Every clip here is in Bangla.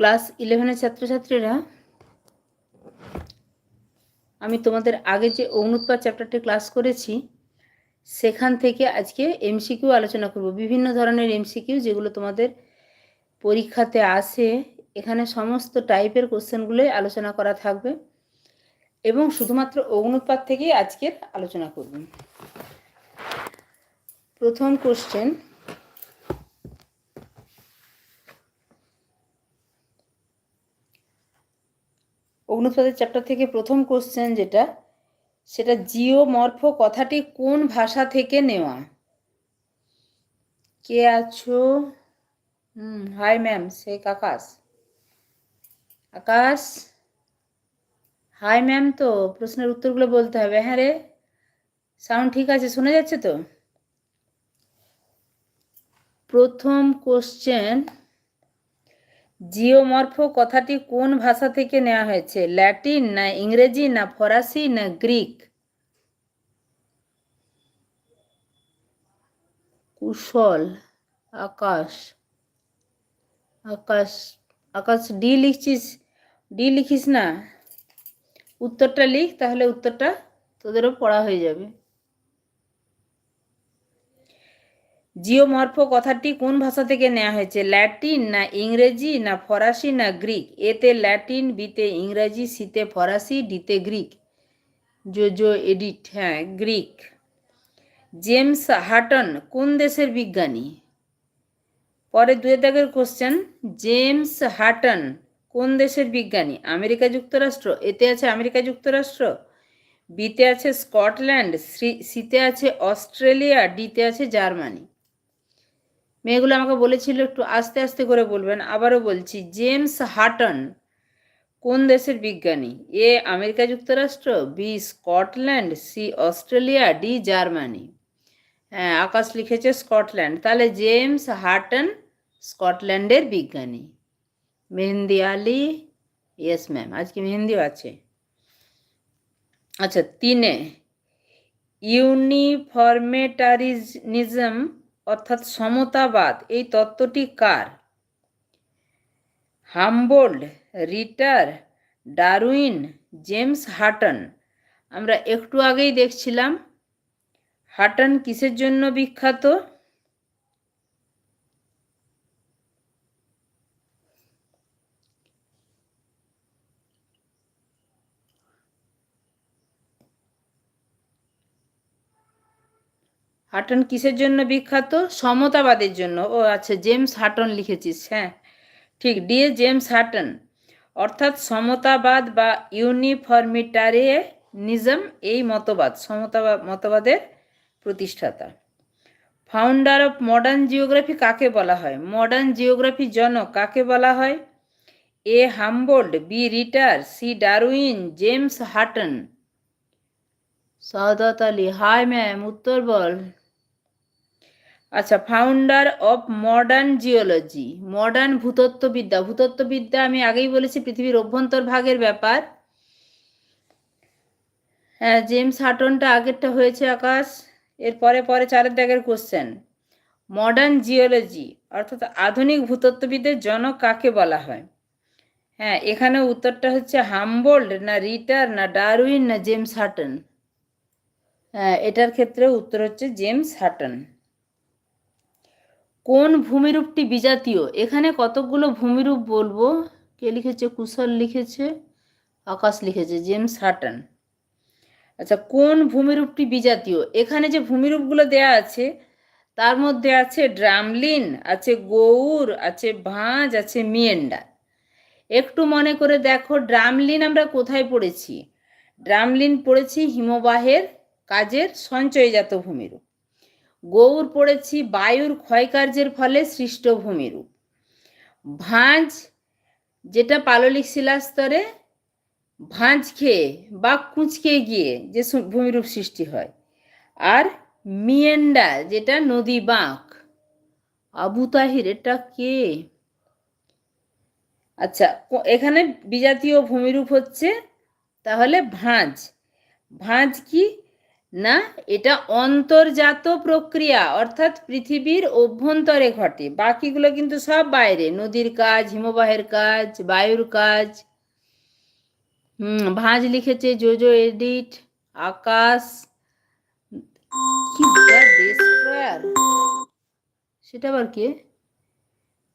ক্লাস ইলেভেনের ছাত্রছাত্রীরা, আমি তোমাদের আগে যে অনুৎপাদ চ্যাপ্টারটি ক্লাস করেছি, সেখান থেকে আজকে এমসিকিউ আলোচনা করব। বিভিন্ন ধরনের এমসিকিউ যেগুলো তোমাদের পরীক্ষাতে আসে, এখানে সমস্ত টাইপের কোশ্চেনগুলোই আলোচনা করা থাকবে এবং শুধুমাত্র অগ্নুৎপাত থেকেই আজকের আলোচনা করব। প্রথম কোশ্চেন অগ্নুৎপাতের চ্যাপ্টার থেকে প্রথম কোশ্চেন যেটা, সেটা জিওমর্ফো কথাটি কোন ভাষা থেকে নেওয়া? কে আছো? হুম hi ma'am Sheikh Akash. Akash? Hi ma'am তো, প্রশ্নের উত্তরগুলো বলতে হবে। হ্যাঁ রে সাউন্ড ঠিক আছে, শোনা যাচ্ছে তো? প্রথম কোশ্চেন জিওমর্ফো কথাটি কোন ভাষা থেকে নেওয়া হয়েছে? ল্যাটিন না ইংরেজি না ফরাসি না গ্রিক? কুশল, আকাশ। আকাশ আকাশ ডি লিখছিস? ডি লিখিস না। উত্তরটা লিখ, তাহলে উত্তরটা তোদেরও পড়া হয়ে যাবে। জিওমর্ফো কথাটি কোন ভাষা থেকে নেওয়া হয়েছে? ল্যাটিন না ইংরেজি না ফরাসি না গ্রিক? এতে ল্যাটিন বিতে ইংরেজি, সিতে ফরাসি, ডিতে গ্রিক। জো জো এডিট হ্যাঁ গ্রিক। জেমস হাটন কোন দেশের বিজ্ঞানী? পরে দুয়ে দাগের কোশ্চেন জেমস হাটন কোন দেশের বিজ্ঞানী? আমেরিকা যুক্তরাষ্ট্র? এতে আছে আমেরিকা যুক্তরাষ্ট্র? বিতে আছে স্কটল্যান্ড? সিতে আছে অস্ট্রেলিয়া? ডিতে আছে জার্মানি? মেয়েগুলো আমাকে বলেছিল একটু আস্তে আস্তে করে বলবেন, আবারও বলছি, জেমস হাটন কোন দেশের বিজ্ঞানী? এ আমেরিকা যুক্তরাষ্ট্র, B Scotland, C Australia, D Germany. হ্যাঁ আকাশ লিখেছে স্কটল্যান্ড। তাহলে জেমস হাটন স্কটল্যান্ডের বিজ্ঞানী। মেহেন্দি আলী? ইয়েস ম্যাম আজকে মেহেন্দিও আছে। আচ্ছা তিনে, ইউনিফরমেটারিজম অর্থাৎ সমতাবাদ, এই তত্ত্বটি কার? Humboldt, Ritter Darwin James Hutton. আমরা একটু আগেই দেখছিলাম। হাটন কিসের জন্য বিখ্যাত? হাটন কিসের জন্য বিখ্যাত? সমতাবাদের জন্য। ও আচ্ছা জেমস হাটন লিখেছিস হ্যাঁ। ঠিক ডিএ জেমস হাটন। অর্থাৎ সমতাবাদ বা ইউনিফর্মিটারিয়ানিজম এই মতবাদ সমতাবাদ মতবাদের প্রতিষ্ঠাতা। ফাউন্ডার অফ মডার্ন জিওগ্রাফি কাকে বলা হয়? মডার্ন জিওগ্রাফি জনক কাকে বলা হয়? A Humboldt, B Ritter, C Darwin, James Hutton. Sadat Ali, hi ma'am, উত্তর বল। আচ্ছা founder of modern geology modern ভূতত্ত্ববিদ্যা ভূতত্ত্ববিদ্যা আমি আগেই বলেছি পৃথিবীর অভ্যন্তর ভাগের ব্যাপার। হ্যাঁ জেমস হাটনটা আগেরটা হয়েছে আকাশ এর পরে পরে চারের দাগের কোশ্চেন মডার্ন জিওলজি অর্থাৎ আধুনিক ভূতত্ত্ববিদের জনক কাকে বলা হয়? হ্যাঁ এখানে উত্তরটা হচ্ছে হামবোল্ড, না রিটার, না ডারউইন, না জেমস হাটন হ্যাঁ এটার ক্ষেত্রে উত্তর হচ্ছে জেমস হাটন কোন ভূমিরূপটি বিজাতীয়? এখানে কতকগুলো ভূমিরূপ বলব? কে লিখেছে? কুশল লিখেছে, আকাশ লিখেছে, জেমস হাটন। আচ্ছা কোন ভূমিরূপটি বিজাতীয়? এখানে যে ভূমিরূপগুলো দেয়া আছে, তার মধ্যে আছে ড্রামলিন, আছে গৌর, আছে ভাঁজ, আছে মিয়েন্ডা। একটু মনে করে দেখো, ড্রামলিন আমরা কোথায় পড়েছি? ড্রামলিন পড়েছি হিমবাহের কাজের সঞ্চয়জাত ভূমিরূপ। গৌর পড়েছি বায়ুর ক্ষয়কার্যের ফলে সৃষ্ট ভূমিরূপ ভাঁজ, যেটা পাললিক শিলাস্তরে, ভাঁজ খেয়ে বা কুঁচকে গিয়ে যে ভূমিরূপ সৃষ্টি হয়। আর মিয়েন্ডা, যেটা নদী বাঁক। আবু তাহির, এটা কে? আচ্ছা এখানে বিজাতীয় ভূমিরূপ হচ্ছে তাহলে ভাঁজ। ভাঁজ কি না? এটা অন্তর্জাত প্রক্রিয়া, অর্থাৎ পৃথিবীর অভ্যন্তরে ঘটে। বাকিগুলো কিন্তু সব বাইরে। নদীর কাজ, হিমবাহের কাজ, বায়ুর কাজ। হুম, ভাঁজ লিখেছে জোজো এডিট, আকাশ। সেটা আবার কে?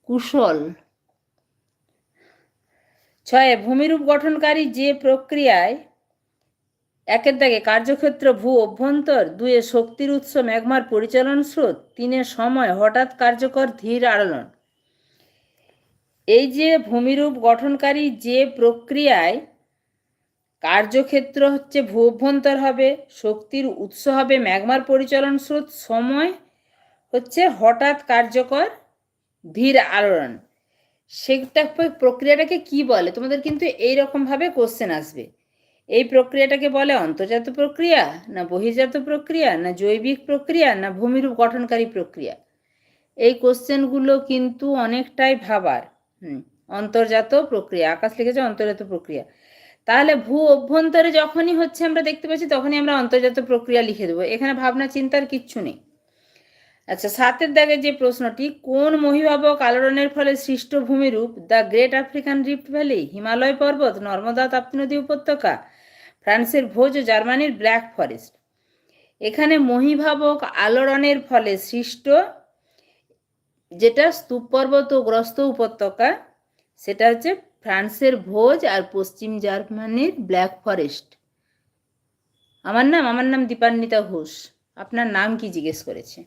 কুশল। ছয়, ভূমিরূপ গঠনকারী যে প্রক্রিয়ায় একের দাগে কার্যক্ষেত্র, ভূ অভ্যন্তর দুয়ে শক্তির উৎস, ম্যাগমার পরিচালন স্রোত তিনে সময় হঠাৎ কার্যকর ধীর আড়লন। এই যে ভূমিরূপ গঠনকারী যে প্রক্রিয়ায় কার্যক্ষেত্র হচ্ছে ভূ অভ্যন্তর হবে, শক্তির উৎস হবে ম্যাগমার পরিচালন স্রোত, সময় হচ্ছে হঠাৎ কার্যকর ধীর আলোড়ন সেটা প্রক্রিয়াটাকে কি বলে? তোমাদের কিন্তু এইরকমভাবে কোশ্চেন আসবে। এই প্রক্রিয়াটাকে বলে অন্তর্জাত প্রক্রিয়া, না বহির্জাত প্রক্রিয়া, না জৈবিক প্রক্রিয়া, না ভূমিরূপ গঠনকারী প্রক্রিয়া। এই কোশ্চেনগুলো কিন্তু অনেকটাই ভাবার। হুম, অন্তর্জাত প্রক্রিয়া, আকাশ লিখেছে অন্তর্জাত প্রক্রিয়া। তাহলে ভূ অভ্যন্তরে যখনই হচ্ছে আমরা দেখতে পাচ্ছি, তখনই আমরা অন্তর্জাত প্রক্রিয়া লিখে দেবো। এখানে ভাবনা চিন্তার কিচ্ছু নেই। আচ্ছা সাতের দাগে যে প্রশ্নটি, কোন মহিভাবক আলোড়নের ফলে সৃষ্ট ভূমিরূপ, the great African rift valley, Himalaya পর্বত, নর্মদা তাপ্তি নদী উপত্যকা ফ্রান্সের ভোজ ও জার্মানির ব্ল্যাক ফরেস্ট। এখানে মহিভাবক আলোড়নের ফলে সৃষ্ট যেটা স্তূপ পর্বত ও গ্রস্ত উপত্যকা, সেটা হচ্ছে ফ্রান্সের ভোজ আর পশ্চিম জার্মানির ব্ল্যাক ফরেস্ট। আমার নাম আমার নাম দীপান্বিতা ঘোষ। আপনার নাম কি জিজ্ঞেস করেছে?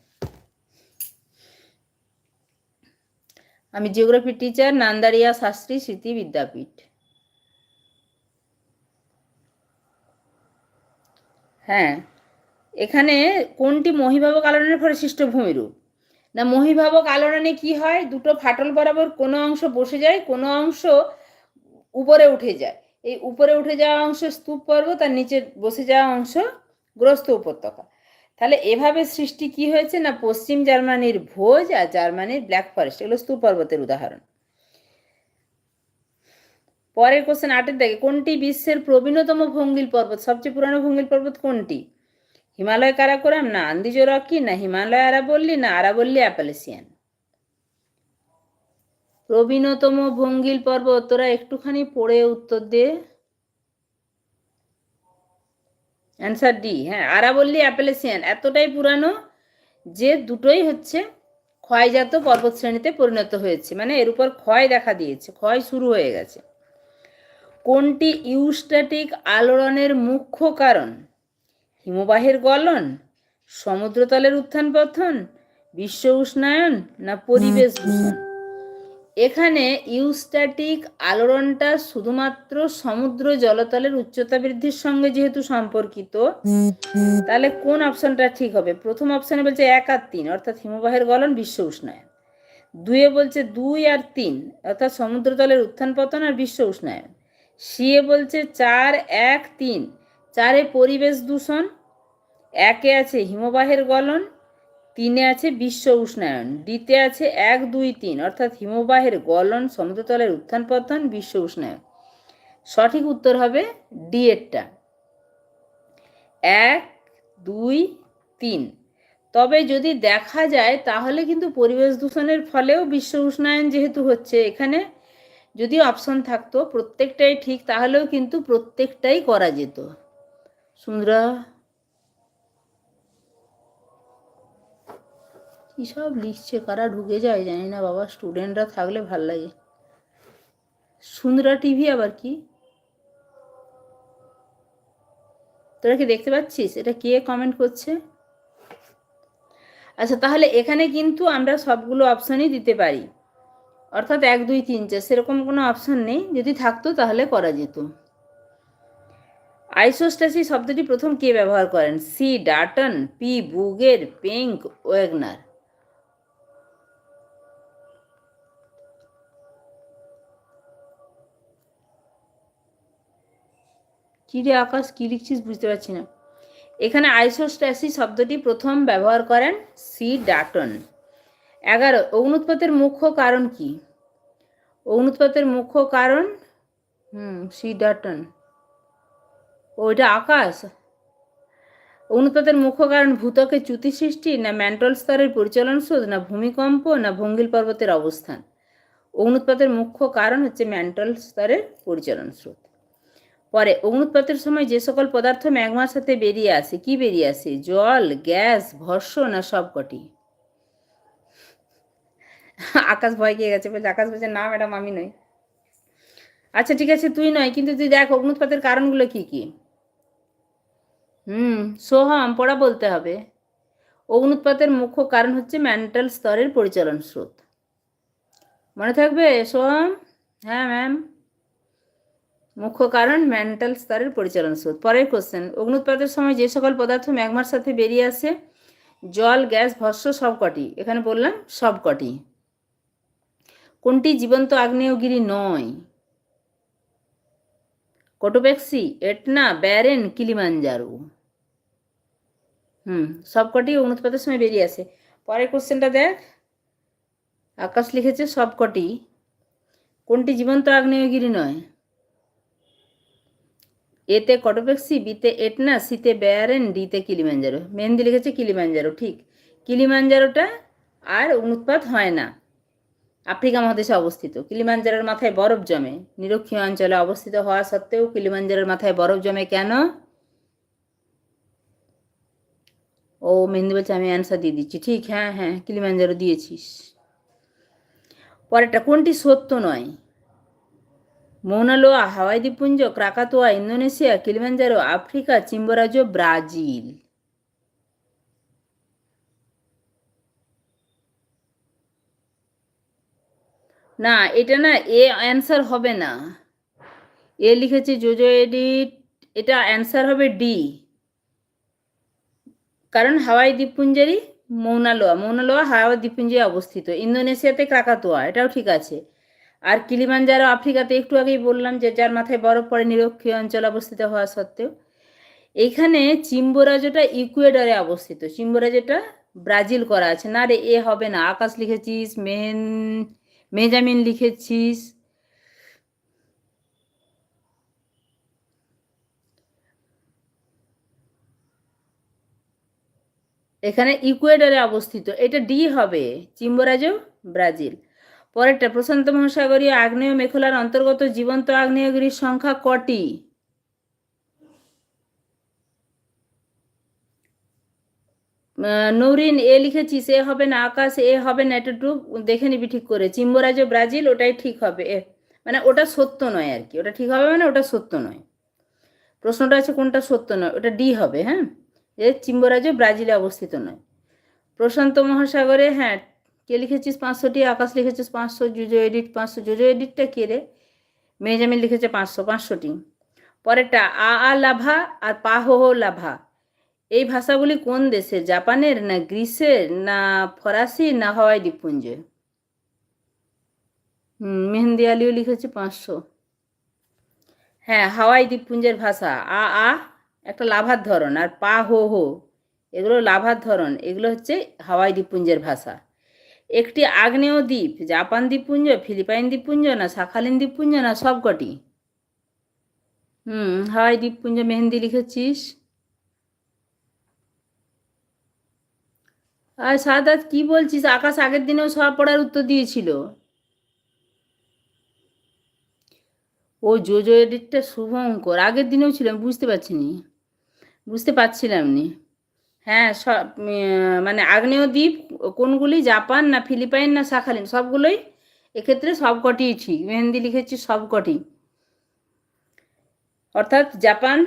আমি জিওগ্রাফি টিচার, নান্দারিয়া শাস্ত্রী স্মৃতি বিদ্যাপীঠ। হ্যাঁ। এখানে কোনটি মহিভাবক আলোড়নের ফলে সৃষ্ট ভূমিরূপ? না মহিভাবক আলোড়নে কি হয়? দুটো ফাটল বরাবর কোনো অংশ বসে যায়, কোনো অংশ উপরে উঠে যায়। এই উপরে উঠে যাওয়া অংশ স্তূপ পর্বত আর নিচে বসে যাওয়া অংশ গ্রস্ত উপত্যকা। তাহলে এভাবে সৃষ্টি কি হয়েছে? না, পশ্চিম জার্মানির ভোজ আর জার্মানির ব্ল্যাক ফরেস্ট, এগুলো স্তূপ পর্বতের উদাহরণ। পরের কোশ্চেন আটের দেখে কোনটি বিশ্বের প্রবীণতম ভঙ্গিল পর্বত? সবচেয়ে পুরানো ভঙ্গিল পর্বত কোনটি? হিমালয় কারাকোরাম না আন্দিজো রকি, না হিমালয় আরাবল্লী, না আরাবল্লী অ্যাপালেসিয়ান? প্রবীণতম ভঙ্গিল পর্বত, তোরা একটুখানি পড়ে উত্তর দে। অ্যান্সার ডি হ্যাঁ আরাবল্লী অ্যাপেলেসিয়ান, এতটাই পুরানো যে দুটোই হচ্ছে ক্ষয়জাত পর্বত শ্রেণীতে পরিণত হয়েছে। মানে এর উপর ক্ষয় দেখা দিয়েছে, ক্ষয় শুরু হয়ে গেছে। কোনটি ইউস্ট্যাটিক আলোড়নের মুখ্য কারণ? হিমবাহের গলন সমুদ্রতলের উত্থান পথন বিশ্ব উষ্ণায়ন না পরিবেশ দূষণ? এখানে ইউস্ট্যাটিক আলোড়নটা শুধুমাত্র সমুদ্র জলতলের উচ্চতা বৃদ্ধির সঙ্গে যেহেতু সম্পর্কিত, তাহলে কোন অপশনটা ঠিক হবে? প্রথম অপশনে বলছে এক আর তিন, অর্থাৎ হিমবাহের গলন, বিশ্ব উষ্ণায়ন। দুয়ে বলছে দুই আর তিন, অর্থাৎ সমুদ্রতলের উত্থান পতন আর বিশ্ব উষ্ণায়ন। সিয়ে বলছে চার, এক, তিন। চারে পরিবেশ দূষণ, একে আছে হিমবাহের গলন, তিনে আছে বিশ্ব উষ্ণায়ন, ডিতে আছে এক, দুই, তিন। অর্থাৎ হিমবাহের গলন সমুদ্রতলের উত্থান পতন, বিশ্ব উষ্ণায়ন। সঠিক উত্তর হবে ডি এরটা। এক, দুই, তিন। তবে যদি দেখা যায়, তাহলে কিন্তু পরিবেশ দূষণের ফলেও বিশ্ব উষ্ণায়ন যেহেতু হচ্ছে, এখানে যদি অপশন থাকতো, প্রত্যেকটাই ঠিক, তাহলেও কিন্তু প্রত্যেকটাই করা যেত। সুন্দরা কী সব লিখছে, কারা ঢুকে যায় জানি না, বাবা স্টুডেন্টরা থাকলে ভালো লাগে। সুন্দরা টিভি আবার কি? তোরা কি দেখতে পাচ্ছিস? এটা কে কমেন্ট করছে? আচ্ছা তাহলে এখানে কিন্তু আমরা সবগুলো অপশানই দিতে পারি। অর্থাৎ এক, দুই, তিন, চার, সেরকম কোনো অপশান নেই। যদি থাকতো তাহলে করা যেত। আইসোস্ট্যাসি শব্দটি প্রথম কে ব্যবহার করেন? C Dutton P Bouguer Penck Wegener কী রে আকাশ? কী লিখছিস? বুঝতে পারছি না। এখানে আইসোস্ট্যাসি শব্দটি প্রথম ব্যবহার করেন সি ডাটন এগারো অগ্নুৎপাতের মুখ্য কারণ কি? অগ্নুৎপাতের মুখ্য কারণ, হুম সি ডাটন ওইটা আকাশ। অগ্নুৎপাতের মুখ্য কারণ ভূতকে চ্যুতি সৃষ্টি না ম্যান্টল স্তরের পরিচালন স্রোত না ভূমিকম্প না ভঙ্গিল পর্বতের অবস্থান? অগ্নুৎপাতের মুখ্য কারণ হচ্ছে ম্যান্টল স্তরের পরিচালন স্রোত। পরে অগ্নুৎপাতের সময় যে সকল পদার্থ ম্যাগমার সাথে বেরিয়ে আসে, কি বেরিয়ে আসে? জল, গ্যাস, ভস্য না সবকটি? আকাশ ভয় খেয়ে গেছে। বলছে, আকাশ বলছে, না ম্যাডাম, আমি নই। আচ্ছা ঠিক আছে, তুই নয়, কিন্তু তুই দেখ অগ্নুৎপাতের কারণগুলো কি কি? হুম, সোহাম, পড়া বলতে হবে। অগ্নুৎপাতের মুখ্য কারণ হচ্ছে মেন্টাল স্তরের পরিচালন স্রোত। মনে থাকবে, সোহাম? হ্যাঁ ম্যাম। মুখ্য কারণ, মেন্টাল স্তরের পরিচালন স্রোত। পরের কোশ্চেন অগ্নুৎপাতের সময় যে সকল পদার্থ ম্যাগমার সাথে বেরিয়ে আসে, জল, গ্যাস, ভস্য, সবকটি। এখানে বললাম, সবকটি। কোনটি জীবন্ত আগ্নেয়গিরি নয়? কোটোপেক্সি, এটনা, ব্যারেন, কিলিমাঞ্জারো। হুম, সবকটি অনুৎপাতের সময় বেরিয়ে আসে। পরের কোশ্চেনটা দেখ। আকাশ লিখেছে সবকটি। কোনটি জীবন্ত আগ্নেয়গিরি নয়? এতে কটোপেক্সি, বিতে এটনা, সিতে ব্যারেন, ডিতে কিলিমাঞ্জারো। মেহেন্দি লিখেছে কিলিমাঞ্জারো, ঠিক। কিলিমাঞ্জারোটা আর অনুৎপাত হয় না। আফ্রিকা মহাদেশে অবস্থিত। কিলিমাঞ্জারোর মাথায় বরফ জমে। নিরক্ষীয় অঞ্চলে অবস্থিত হওয়া সত্ত্বেও কিলিমাঞ্জারোর মাথায় বরফ জমে কেন? ও মেহেন্দি বলছে আমি অ্যান্সার দিয়ে দিচ্ছি। ঠিক হ্যাঁ হ্যাঁ কিলিমাঞ্জারো দিয়েছিস। পরেরটা, কোনটি সত্য নয়? মৌনালোয়া, হাওয়াই দ্বীপপুঞ্জ, Krakatoa, Indonesia, Kilimanjaro, Africa Chimborazo Brazil. না, এটা না এ অ্যান্সার হবে না। এ লিখেছে জোজো এডিট এটা অ্যান্সার হবে ডি কারণ হাওয়াই দ্বীপপুঞ্জেরই মৌনালোয়া মৌনালোয়া হাওয়াই দ্বীপপুঞ্জে অবস্থিত। ইন্দোনেশিয়াতে ক্রাকাতোয়া এটাও ঠিক আছে। আর কিলিমাঞ্জারো আফ্রিকাতে একটু আগেই বললাম যে যার মাথায় বরফ পড়ে নিরক্ষীয় অঞ্চল অবস্থিত হওয়া সত্ত্বেও। এইখানে চিম্বোরাজোটা ইকুয়েডরে অবস্থিত। চিম্বোরাজোটা ব্রাজিল করা আছে। না রে, এ হবে না। আকাশ লিখেছিস মেহেন মেজামিন লিখেছিস। এখানে ইকুয়েডরে অবস্থিত। এটা ডি হবে চিম্বরাজও ব্রাজিল। পরেরটা, প্রশান্ত মহাসাগরীয় আগ্নেয় মেখলার অন্তর্গত জীবন্ত আগ্নেয়গিরির সংখ্যা কটি? নৌরিন, এ লিখেছিস এ হবে না, আকাশ, এ হবে না, এটা একটু দেখে নিবি, ঠিক করে চিম্বরাজ ব্রাজিল, ওটাই ঠিক হবে, এ। মানে ওটা সত্য নয় আর কি, ওটা ঠিক হবে মানে ওটা সত্য নয়। প্রশ্নটা আছে কোনটা সত্য নয়, ওটা ডি হবে হ্যাঁ? যে চিম্বরাজ ব্রাজিলে অবস্থিত নয়। প্রশান্ত মহাসাগরে হ্যাঁ কে লিখেছিস? পাঁচশোটি, আকাশ লিখেছিস পাঁচশো, জুজো এডিট পাঁচশো। জুজো এডিটটা কে রে? মেজামিন লিখেছে পাঁচশো, পাঁচশোটি। পরেরটা, আ আ, লাভা, আর পা, হো হো, লাভা। এই ভাষাগুলি কোন দেশে? জাপানের না গ্রিসের না ফরাসি না হাওয়াই দ্বীপপুঞ্জের? হুম, মেহেন্দি আলিও লিখেছে পাঁচশো। হ্যাঁ হাওয়াই দ্বীপপুঞ্জের ভাষা। আ আ, একটা লাভার ধরন আর পা, হো হো, এগুলো লাভার ধরন। এগুলো হচ্ছে হাওয়াই দ্বীপপুঞ্জের ভাষা। একটি আগ্নেয় দ্বীপ, জাপান দ্বীপপুঞ্জ, ফিলিপাইন দ্বীপপুঞ্জ না শাখালিন দ্বীপপুঞ্জ না সবকটি? হুম, হাওয়াই দ্বীপপুঞ্জ মেহেন্দি লিখেছিস? আর সাদাত, কি বলছিস? আকাশ আগের দিনেও সব পড়ার উত্তর দিয়েছিল। ও জোজো এডিটটা শুভঙ্কর। আগের দিনেও ছিল, আমি বুঝতে পারছি নি বুঝতে পারছিলাম নি। হ্যাঁ সব মানে আগ্নেয় দ্বীপ কোনগুলি? জাপান না ফিলিপাইন না শাখালিন? সবগুলোই এক্ষেত্রে সবকটিই ঠিক। মেহেন্দি লিখেছি সবকটি। অর্থাৎ জাপান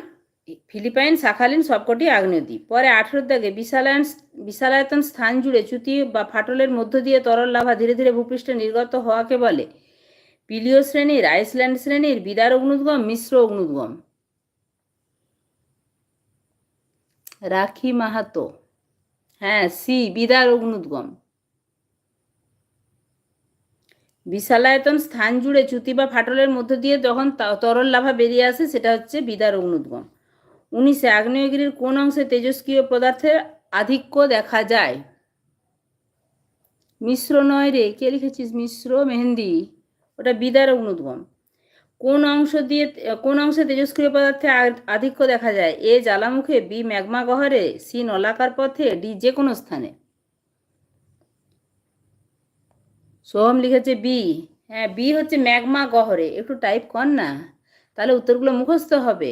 ফিলিপাইন, শাখালিন সবকটি আগ্নেয়দ্বীপ। পরে আঠেরোর দাগে বিশালায়ন, বিশালায়তন স্থান জুড়ে চ্যুতি বা ফাটলের মধ্য দিয়ে তরল লাভা ধীরে ধীরে ভূপৃষ্ঠে নির্গত হওয়াকে বলে পিলিও শ্রেণির, আইসল্যান্ড শ্রেণির, বিদার অগ্নুদ্গম, মিশ্র অগ্নুদ্গম। রাখি মাহাতো। হ্যাঁ সি, বিদার অগ্নুদ্গম। বিশালায়তন স্থান জুড়ে চ্যুতি বা ফাটলের মধ্য দিয়ে যখন তরল লাভা বেরিয়ে আসে, সেটা হচ্ছে বিদার অগ্নুদ্গম। উনিশে আগ্নেয়গিরির কোন অংশে তেজস্ক্রিয় পদার্থের আধিক্য দেখা যায়? মিশ্র নয় রে, কে লিখেছিস মিশ্র মেহেন্দি? ওটা বিদার অগ্নুদ্গম কোন অংশ দিয়ে, কোন অংশে তেজস্ক্রিয় পদার্থে আধিক্য দেখা যায়? এ জ্বালামুখে, বি ম্যাগমা গহরে সি নলাকার পথে, ডি যে কোনো স্থানে। সোহম লিখেছে বি। হ্যাঁ বি হচ্ছে ম্যাগমা গহরে একটু টাইপ কর না। তাহলে উত্তরগুলো মুখস্থ হবে।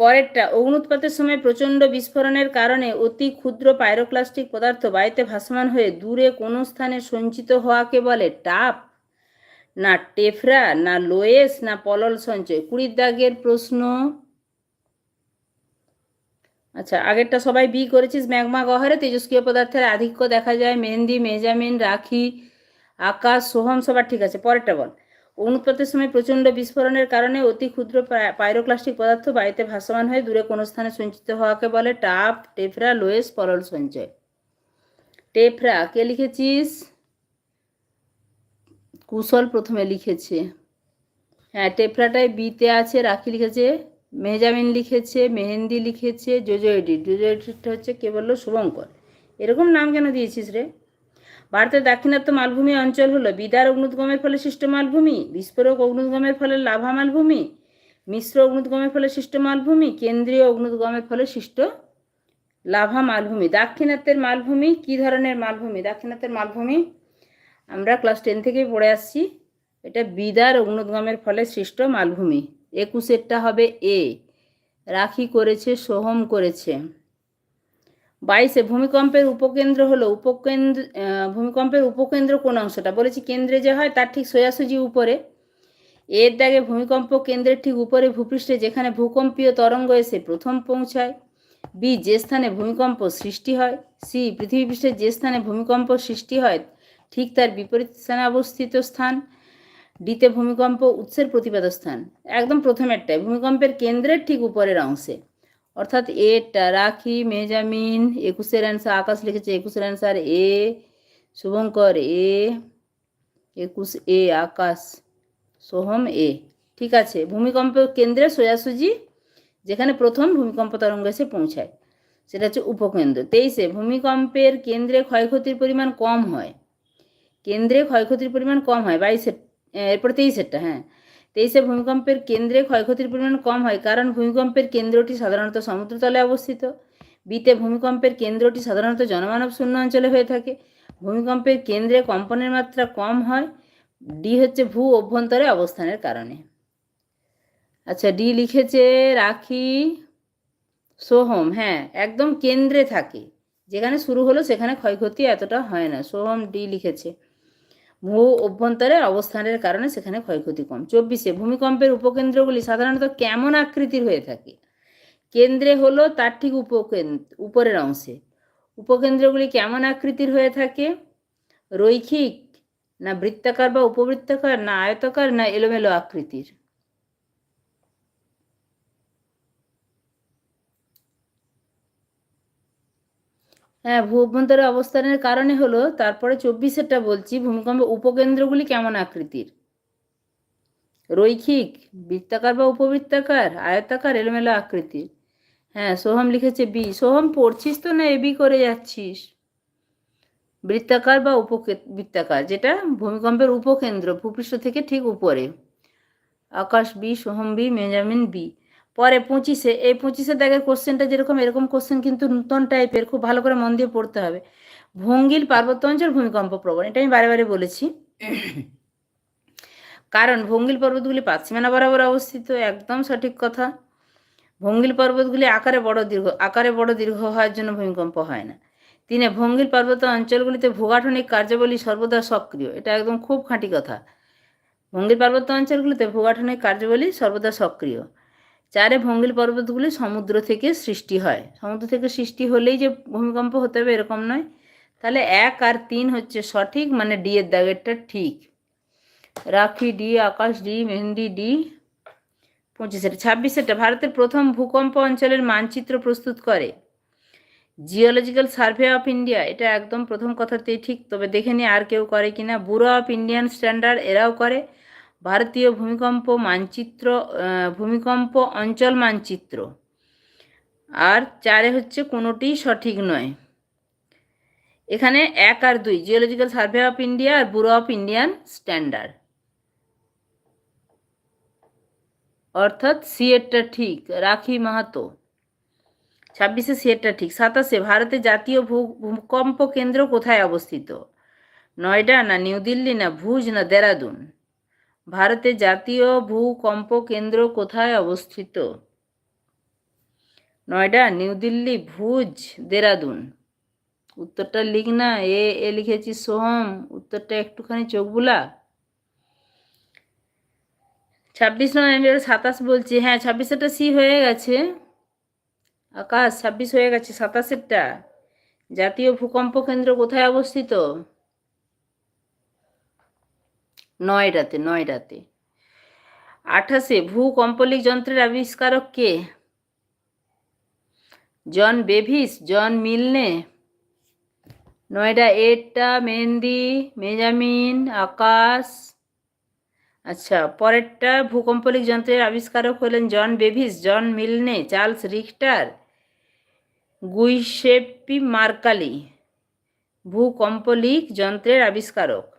পরেরটা অগ্নুৎপাতের সময় প্রচণ্ড বিস্ফোরণের কারণে অতি ক্ষুদ্র পাইরোক্লাস্টিক পদার্থ বায়ুতে ভাসমান হয়ে দূরে কোনো স্থানে সঞ্চিত হওয়াকে বলে টাপ। না টেফরা, না লোয়েস, না পলল সঞ্চয়। কুড়ির দাগের প্রশ্ন? আচ্ছা আগেরটা সবাই বি করেছিস, ম্যাগমা গহরে তেজস্ক্রিয় পদার্থের আধিক্য দেখা যায়। মেহেন্দি, মেজামিন, রাখি, আকাশ, সোহম, সবার ঠিক আছে। পরেরটা বল। অনুৎপাতের সময় প্রচণ্ড বিস্ফোরণের কারণে অতি ক্ষুদ্র পাইরোক্লাস্টিক পদার্থ বাড়িতে ভাসমান হয়ে দূরে কোনো স্থানে সঞ্চিত হওয়াকে বলে টাপ টেফরা, লোয়েস পলল সঞ্চয়। টেফরা, কে লিখেছিস? কুশল প্রথমে লিখেছে। হ্যাঁ টেফরাটায় বিতে আছে, রাখি লিখেছে মেহজামিন লিখেছে, মেহেন্দি লিখেছে, জোজো এডিট। জোজো এডিটটা হচ্ছে কে বলল? শুভঙ্কর। এরকম নাম কেন দিয়েছিস রে? ভারতের দাক্ষিণাত্য মালভূমি অঞ্চল হলো বিদার অগ্নুদ্গমের ফলে সৃষ্ট মালভূমি, বিস্ফোরক অগ্নুদ্গমের ফলে লাভা মালভূমি, মিশ্র অগ্নুদ্গমের ফলে সৃষ্ট মালভূমি, কেন্দ্রীয় অগ্নুদ্গমের ফলে সৃষ্ট লাভা মালভূমি। দাক্ষিণাত্যের মালভূমি কি ধরনের মালভূমি? দাক্ষিণাত্যের মালভূমি আমরা ক্লাস টেন থেকেই পড়ে আসছি। এটা বিদার অগ্নুদ্গমের ফলে সৃষ্ট মালভূমি। একুশেরটা হবে এ। রাখি করেছে, সোহম করেছে। বাইশে ভূমিকম্পের উপকেন্দ্র হলো উপকেন্দ্র ভূমিকম্পের উপকেন্দ্র কোন অংশটা? বলেছি কেন্দ্রে যে হয়, তার ঠিক সোজাসুজি উপরে। এর দাগে ভূমিকম্প কেন্দ্রের ঠিক উপরে ভূপৃষ্ঠে যেখানে ভূকম্পীয় তরঙ্গ এসে প্রথম পৌঁছায়, বি, যে স্থানে ভূমিকম্প সৃষ্টি হয়, সি, পৃথিবী পৃষ্ঠে যে স্থানে ভূমিকম্প সৃষ্টি হয়, ঠিক তার বিপরীত স্থানে অবস্থিত স্থান, ডিতে ভূমিকম্প উৎসের প্রতিপাদ স্থান একদম প্রথমেরটায়, ভূমিকম্পের কেন্দ্রের ঠিক উপরের অংশে। অর্থাৎ এটা রাখি মেজামিন, একুশের অ্যান্সার আকাশ লিখেছে, একুশের অ্যান্সার এ, শুভঙ্কর এ, একুশ এ, আকাশ, সোহম এ। ঠিক আছে, ভূমিকম্প কেন্দ্রে সোজাসুজি, যেখানে প্রথম ভূমিকম্প তরঙ্গ এসে পৌঁছায়, সেটা হচ্ছে উপকেন্দ্র। তেইশে, ভূমিকম্পের কেন্দ্রে ক্ষয়ক্ষতির পরিমাণ কম হয়। কেন্দ্রে ক্ষয়ক্ষতির পরিমাণ কম হয়, বাইশের, এরপর তেইশেরটা হ্যাঁ। তেইশে ভূমিকম্পের কেন্দ্রে ক্ষয়ক্ষতির পরিমাণ কম হয়, কারণ ভূমিকম্পের কেন্দ্রটি সাধারণত সমুদ্রতলে অবস্থিত। বিতে ভূমিকম্পের কেন্দ্রটি সাধারণত জনমানব শূন্য অঞ্চলে হয়ে থাকে। ভূমিকম্পের কেন্দ্রে কম্পনের মাত্রা কম হয় ডি হচ্ছে ভূ অভ্যন্তরে অবস্থানের কারণে। আচ্ছা ডি লিখেছে রাখি সোহম হ্যাঁ একদম কেন্দ্রে থাকে। যেখানে শুরু হলো, সেখানে ক্ষয়ক্ষতি এতটা হয় না। সোহম ডি লিখেছে। ভূ অভ্যন্তরের অবস্থানের কারণে সেখানে ক্ষয়ক্ষতি কম। চব্বিশে ভূমিকম্পের উপকেন্দ্রগুলি সাধারণত কেমন আকৃতির হয়ে থাকে? কেন্দ্রে হলো তার ঠিক উপকেন্দ্র উপরের অংশে। উপকেন্দ্রগুলি কেমন আকৃতির হয়ে থাকে? রৈখিক না বৃত্তাকার বা উপবৃত্তাকার না আয়তাকার না এলোমেলো আকৃতির? হ্যাঁ ভূ অভ্যন্তরে অবস্থানের কারণে হলো, তারপরে চব্বিশেরটা বলছি, ভূমিকম্প উপকেন্দ্রগুলি কেমন আকৃতির? রৈখিক, বৃত্তাকার বা উপবৃত্তাকার, আয়তাকার, এলোমেলো আকৃতির। হ্যাঁ সোহম লিখেছে বি। সোহম, পড়ছিস তো না এবি করে যাচ্ছিস? বৃত্তাকার বা উপকে বৃত্তাকার, যেটা ভূমিকম্পের উপকেন্দ্র, ভূপৃষ্ঠ থেকে ঠিক উপরে। আকাশ বি, সোহম বি, মেজামিন বি। পরে পঁচিশে, এই পঁচিশে দাগের কোশ্চেনটা যেরকম, এরকম কোশ্চেন কিন্তু নূতন টাইপের খুব ভালো করে মন দিয়ে পড়তে হবে। ভঙ্গিল পার্বত্য অঞ্চল ভূমিকম্প প্রবণ, এটা আমি বারে বারে বলেছি। কারণ ভঙ্গিল পর্বতগুলি পাশ্চিমানা বরাবর অবস্থিত, একদম সঠিক কথা। ভঙ্গিল পর্বতগুলি আকারে বড় দীর্ঘ, আকারে বড় দীর্ঘ হওয়ার জন্য ভূমিকম্প হয় না। তিনি, ভঙ্গিল পার্বত্য অঞ্চলগুলিতে ভূগাঠনিক কার্যাবলী সর্বদা সক্রিয়, এটা একদম খুব খাঁটি কথা। ভঙ্গিল পার্বত্য অঞ্চলগুলিতে ভূগাঠনিক কার্যাবলী সর্বদা সক্রিয়। চারে ভঙ্গিল পর্বতগুলি সমুদ্র থেকে সৃষ্টি হয়। সমুদ্র থেকে সৃষ্টি হলেই যে ভূমিকম্প হতে হবে এরকম নয়। তাহলে এক আর তিন হচ্ছে সঠিক মানে ডি এর দাগেরটা ঠিক। Rakhi D, Akash D, Mehendi D, পঁচিশের। ছাব্বিশেরটা, ভারতের প্রথম ভূকম্প অঞ্চলের মানচিত্র প্রস্তুত করে। জিওলজিক্যাল সার্ভে অফ ইন্ডিয়া, এটা একদম প্রথম কথাতেই ঠিক, তবে দেখে নিই আর কেউ করে কিনা। ব্যুরো অফ ইন্ডিয়ান স্ট্যান্ডার্ড, এরাও করে। ভারতীয় ভূমিকম্প মানচিত্র ভূমিকম্প অঞ্চল মানচিত্র। আর চারে হচ্ছে কোনোটিই সঠিক নয়। এখানে এক আর দুই জিওলজিক্যাল সার্ভে অফ ইন্ডিয়া আর ব্যুরো অফ ইন্ডিয়ান স্ট্যান্ডার্ড অর্থাৎ সি এরটা ঠিক, রাখি মাহাতো। ছাব্বিশে সি এরটা ঠিক, সাতাশে ভারতের জাতীয় ভূকম্প কেন্দ্র কোথায় অবস্থিত? নয়ডা না নিউ দিল্লি না ভুজ না দেরাদুন? ভারতের জাতীয় ভূকম্প কেন্দ্র কোথায় অবস্থিত? নয়ডা, নিউ দিল্লি, ভুজ, দেরাদুন। উত্তরটা লিখ না, এ এ লিখেছি সোহম, উত্তরটা একটুখানি চোখ বুলা। ছাব্বিশ নয় সাতাশ বলছি হ্যাঁ ছাব্বিশেরটা সি হয়ে গেছে। আকাশ, ছাব্বিশ হয়ে গেছে, সাতাশেরটা। জাতীয় ভূকম্প কেন্দ্র কোথায় অবস্থিত? নয়ডাতে নয়ডাতে আঠাশে ভূকম্পলিক যন্ত্রের আবিষ্কারক কে? জন বেভিস, জন মিলনে, নয়ডা এটটা মেহেন্দি মেজামিন আকাশ। আচ্ছা পরেরটা ভূকম্পলিক যন্ত্রের আবিষ্কারক হলেন জন বেভিস, জন মিলনে, চার্লস রিক্টার গুইসেপি মার্কালি ভূকম্পলিক যন্ত্রের আবিষ্কারক।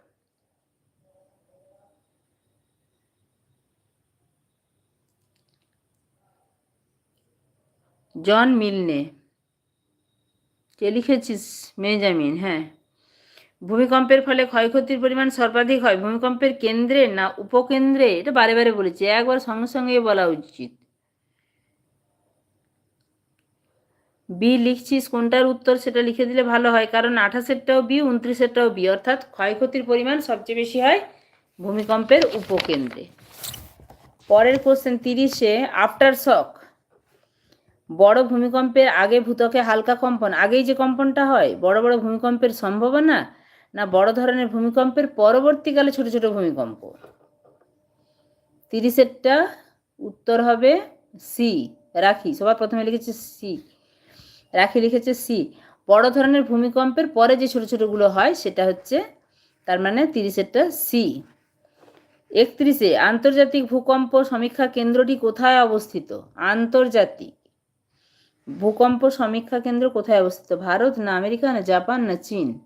জন মিলনে। কে লিখেছিস? মেজামিন হ্যাঁ। ভূমিকম্পের ফলে ক্ষয়ক্ষতির পরিমাণ সর্বাধিক হয়। ভূমিকম্পের কেন্দ্রে না উপকেন্দ্রে? এটা বারে বারে বলেছি। একবার সঙ্গে সঙ্গে বলা উচিত। বি লিখছিস, কোনটার উত্তর সেটা লিখে দিলে ভালো হয়? কারণ আঠাশেরটাও বি, উনত্রিশেরটাও বি। অর্থাৎ ক্ষয়ক্ষতির পরিমাণ সবচেয়ে বেশি হয় ভূমিকম্পের উপকেন্দ্রে। পরের কোশ্চেন তিরিশে, আফটার শক। বড় ভূমিকম্পের আগে ভূতকে হালকা কম্পন। আগেই যে কম্পনটা হয়, বড় বড় ভূমিকম্পের সম্ভাবনা না বড় ধরনের ভূমিকম্পের পরবর্তীকালে ছোট ছোট ভূমিকম্প? তিরিশেরটা উত্তর হবে সি রাখি। সবার প্রথমে লিখেছে সি রাখি লিখেছে সি বড় ধরনের ভূমিকম্পের পরে যে ছোট ছোটগুলো হয়, সেটা হচ্ছে তার মানে তিরিশেরটা সি একত্রিশে, আন্তর্জাতিক ভূকম্প সমীক্ষা কেন্দ্রটি কোথায় অবস্থিত? আন্তর্জাতিক। ভূকম্প সমীক্ষা কেন্দ্র কোথায় অবস্থিত? ভারত না আমেরিকা না জাপান না চীন?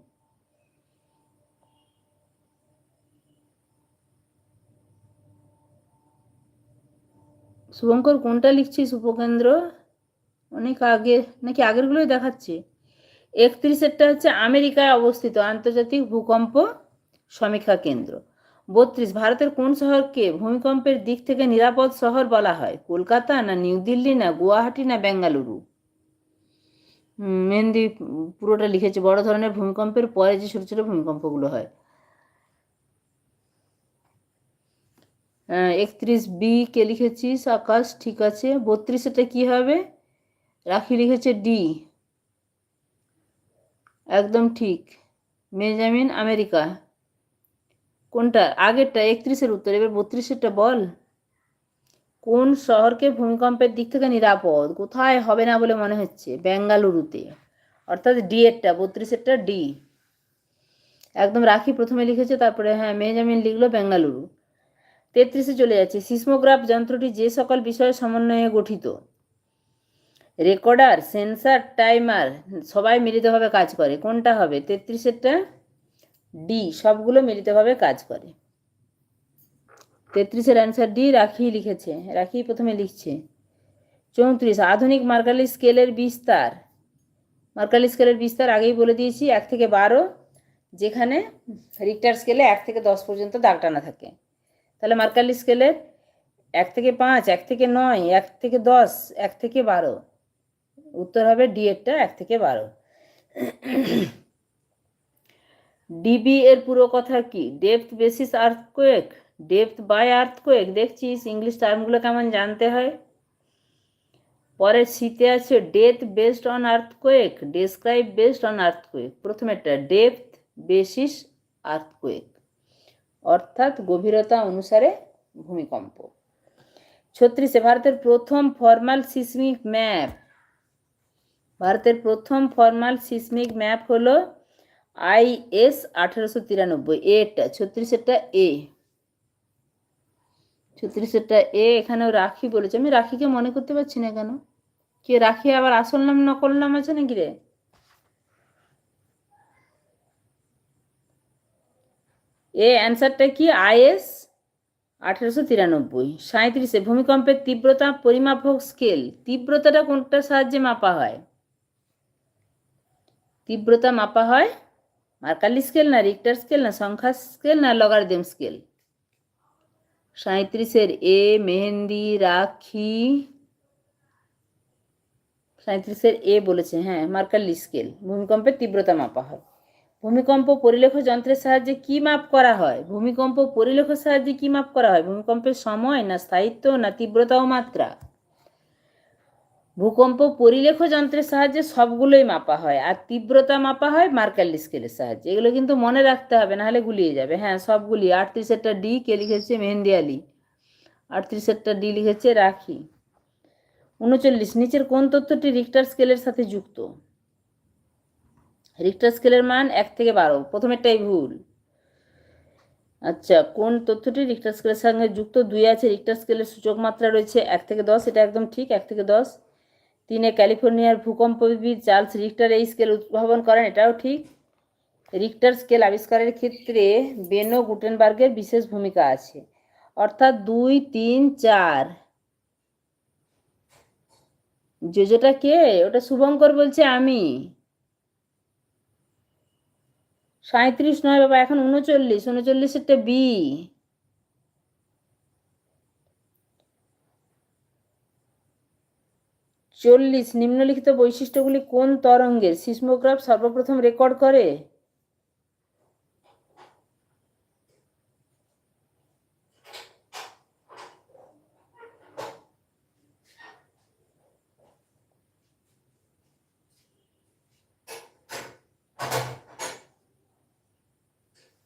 শুভঙ্কর, কোনটা লিখছিস উপকেন্দ্র? অনেক আগে, নাকি আগেরগুলোই দেখাচ্ছে। একত্রিশেরটা হচ্ছে আমেরিকায় অবস্থিত আন্তর্জাতিক ভূকম্প সমীক্ষা কেন্দ্র। বত্রিশ, ভারতের কোন শহরকে ভূমিকম্পের দিক থেকে নিরাপদ শহর বলা হয়? কলকাতা না নিউ দিল্লি না গুয়াহাটি না বেঙ্গালুরু? মেহেন্দি পুরোটা লিখেছে। বড় ধরনের ভূমিকম্পের পরে যে ছোটো ছোটো ভূমিকম্পগুলো হয়। একত্রিশ বি কে লিখেছিস? আকাশ, ঠিক আছে। বত্রিশ এটা কি হবে? রাখি লিখেছে ডি একদম ঠিক। মেজামিন আমেরিকা। কোনটা? আগেরটা, একত্রিশের উত্তর। এবার বত্রিশেরটা বল। কোন শহরকে ভূমিকম্পের দিক থেকে নিরাপদ? কোথায় হবে না বলে মনে হচ্ছে? বেঙ্গালুরুতে। অর্থাৎ ডি এরটা বত্রিশেরটা ডি। একদম রাখি প্রথমে লিখেছে, তারপরে হ্যাঁ মেজামিন লিখলো বেঙ্গালুরু। তেত্রিশে চলে যাচ্ছে, সিসমোগ্রাফ যন্ত্রটি যে সকল বিষয়ের সমন্বয়ে গঠিত। রেকর্ডার, সেন্সার, টাইমার, সবাই মিলিতভাবে কাজ করে। কোনটা হবে? তেত্রিশেরটা ডি, সবগুলো মিলিতভাবে কাজ করে। তেত্রিশের অ্যান্সার ডি রাখি লিখেছে, রাখি প্রথমে লিখছে। চৌত্রিশ, আধুনিক মার্কালি স্কেলের বিস্তার। মার্কালি স্কেলের বিস্তার আগেই বলে দিয়েছি, এক থেকে বারো, যেখানে রিক্টার স্কেলে এক থেকে দশ পর্যন্ত দাগ টানা থাকে। তাহলে মার্কালি স্কেলের এক থেকে পাঁচ, এক থেকে নয়, এক থেকে দশ, এক থেকে বারো। উত্তর হবে ডি এরটা এক থেকে বারো। ডিবি এর পুরো কথা কি? Depth basis earthquake depth by earthquake দেখছিস? ইংলিশ টার্মগুলো কেমন জানতে হয়? পরে শীতে আছে death based on earthquake describe based on earthquake প্রথমেরটা depth basis earthquake অর্থাৎ গভীরতা অনুসারে ভূমিকম্প। ছত্রিশে, ভারতের প্রথম ফর্মাল সিসমিক ম্যাপ ভারতের প্রথম ফর্মাল সিসমিক ম্যাপ হলো আইএস আঠেরোশো তিরানব্বই এটা ছত্রিশেরটা এ ছত্রিশেরটা এ এখানেও রাখি বলেছে। আমি রাখিকে মনে করতে পারছি না কেন? কে রাখি আবার আসল নাম নকল নাম আছে নাকি রে? এ অ্যান্সারটা কি? আইএস আঠেরোশো তিরানব্বই। সাঁত্রিশে ভূমিকম্পের তীব্রতা পরিমাপক স্কেল। তীব্রতাটা কোনটার সাহায্যে মাপা হয়? তীব্রতা মাপা হয় মার্কালি স্কেল না রিক্টার স্কেল না সংখ্যা স্কেল না লগারিদম স্কেল? সাঁত্রিশের এ মেহেন্দি রাখি। সাঁত্রিশের এ বলেছে হ্যাঁ মার্কালি স্কেল ভূমিকম্পের তীব্রতা মাপা হয়। ভূমিকম্প পরিলেখ যন্ত্রের সাহায্যে কি মাপ করা হয়? ভূমিকম্প পরিলেখ সাহায্যে কি মাপ করা হয়? ভূমিকম্পের সময় না স্থায়িত্ব না তীব্রতা ও মাত্রা? ভূকম্প পরিলেখ যন্ত্রের সাহায্যে সবগুলোই মাপা হয় আর তীব্রতা মাপা হয় মার্কালি স্কেলের সাহায্যে। এগুলো কিন্তু মনে রাখতে হবে, নাহলে গুলিয়ে যাবে। হ্যাঁ সবগুলি আটত্রিশেরটা ডি কে লিখেছে মেহেন্দি আলী। আটত্রিশেরটা ডি লিখেছে রাখি। উনচল্লিশ, নিচের কোন তথ্যটি রিক্টার স্কেলের সাথে যুক্ত? রিক্টার স্কেলের মান এক থেকে বারো। প্রথমেরটাই ভুল। আচ্ছা কোন তথ্যটি রিক্টার স্কেলের সঙ্গে যুক্ত? দুই আছে রিক্টার স্কেলের সূচক মাত্রা রয়েছে এক থেকে দশ। এটা একদম ঠিক, এক থেকে দশ। তিনে ক্যালিফোর্নিয়ার ভূকম্পবিদ চার্লস রিক্টার এই স্কেল উদ্ভাবন করেন, এটাও ঠিক। রিক্টার স্কেল আবিষ্কারের ক্ষেত্রে বেনো গুটেনবার্গের বিশেষ ভূমিকা আছে। অর্থাৎ দুই, তিন, চার। জোজোটা কে ওটা শুভঙ্কর বলছে আমি। সাঁত্রিশ নয়, বাবা, এখন উনচল্লিশ, উনচল্লিশেরটা বি। চল্লিশ নিম্নলিখিত বৈশিষ্ট্যগুলি কোন তরঙ্গের সিসমোগ্রাফ সর্বপ্রথম রেকর্ড করে?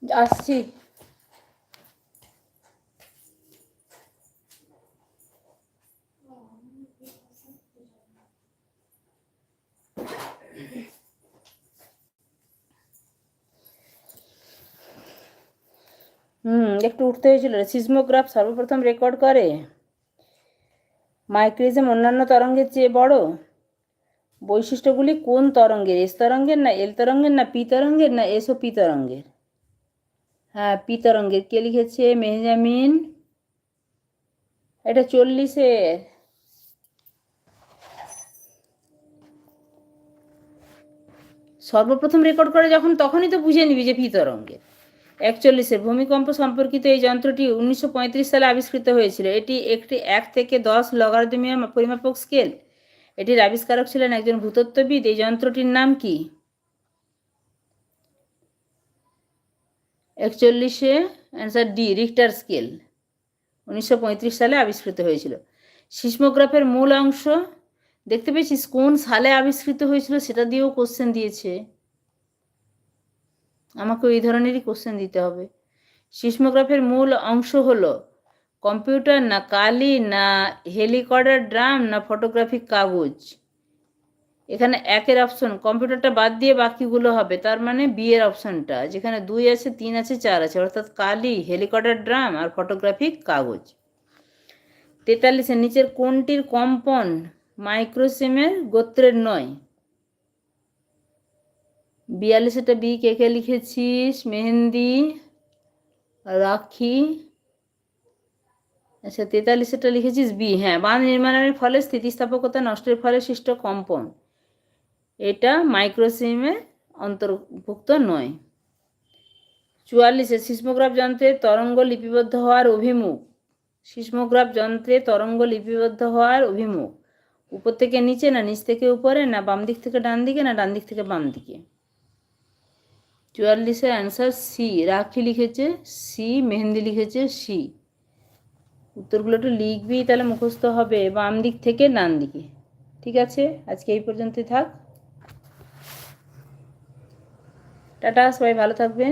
আসছি হুম একটু উঠতে হয়েছিল সিসমোগ্রাফ সর্বপ্রথম রেকর্ড করে। মাইক্রিজম অন্যান্য তরঙ্গের চেয়ে বড়। বৈশিষ্ট্যগুলি কোন তরঙ্গের? এস তরঙ্গের না এল তরঙ্গের না পি তরঙ্গের না এস ও পি তরঙ্গের? হ্যাঁ পি তরঙ্গের। কে লিখেছে? মেহজামিন এটা চল্লিশের। সর্বপ্রথম রেকর্ড করে যখন, তখনই তো বুঝে নিবি যে পি তরঙ্গের। একচল্লিশের ভূমিকম্প সম্পর্কিত এই যন্ত্রটি উনিশশো পঁয়ত্রিশ সালে আবিষ্কৃত হয়েছিল। এটি একটি এক থেকে দশ লগারদমিয়া পরিমাপক স্কেল এটির আবিষ্কারক ছিলেন একজন ভূতত্ত্ববিদ। এই যন্ত্রটির নাম কি? একচল্লিশে অ্যান্সার ডি রিক্টার স্কেল উনিশশো পঁয়ত্রিশ সালে আবিষ্কৃত হয়েছিল। সিসমোগ্রাফের মূল অংশ। দেখতে পেয়েছিস কোন সালে আবিষ্কৃত হয়েছিল? সেটা দিয়েও কোশ্চেন দিয়েছে। আমাকে এই ধরনেরই কোশ্চেন দিতে হবে। সিসমোগ্রাফের মূল অংশ হলো কম্পিউটার না কালি, না হেলিকপ্টার ড্রাম না ফটোগ্রাফিক কাগজ। এখানে একের অপশন কম্পিউটারটা বাদ দিয়ে বাকিগুলো হবে, তার মানে বি এর অপশনটা যেখানে দুই আছে, তিন আছে, চার আছে, অর্থাৎ কালি হেলিকপ্টার ড্রাম আর ফটোগ্রাফিক কাগজ। তেতাল্লিশের নিচের কোনটির কম্পন মাইক্রোসিমের গোত্রের নয়? বিয়াল্লিশেরটা বি কে কে লিখেছিস? মেহেন্দি, রাখি আচ্ছা তেতাল্লিশেরটা লিখেছিস? বি হ্যাঁ বাঁধ নির্মাণের ফলে স্থিতিস্থাপকতা নষ্টের ফলে সৃষ্ট কম্পন। এটা মাইক্রোসিমে অন্তর্ভুক্ত নয়। চুয়াল্লিশে, সিসমোগ্রাফ যন্ত্রে তরঙ্গ লিপিবদ্ধ হওয়ার অভিমুখ। সিসমোগ্রাফ যন্ত্রে তরঙ্গ লিপিবদ্ধ হওয়ার অভিমুখ। উপর থেকে নিচে না নিচ থেকে উপরে না বাম দিক থেকে ডান দিকে না ডান দিক থেকে বাম দিকে? চুয়াল্লিশের অ্যান্সার সি রাখি লিখেছে সি মেহেন্দি লিখেছে সি উত্তরগুলো একটু লিখবি, তাহলে মুখস্থ হবে বাম দিক থেকে ডান দিকে। ঠিক আছে? আজকে এই পর্যন্তই থাক। টাটা, সবাই ভালো থাকবে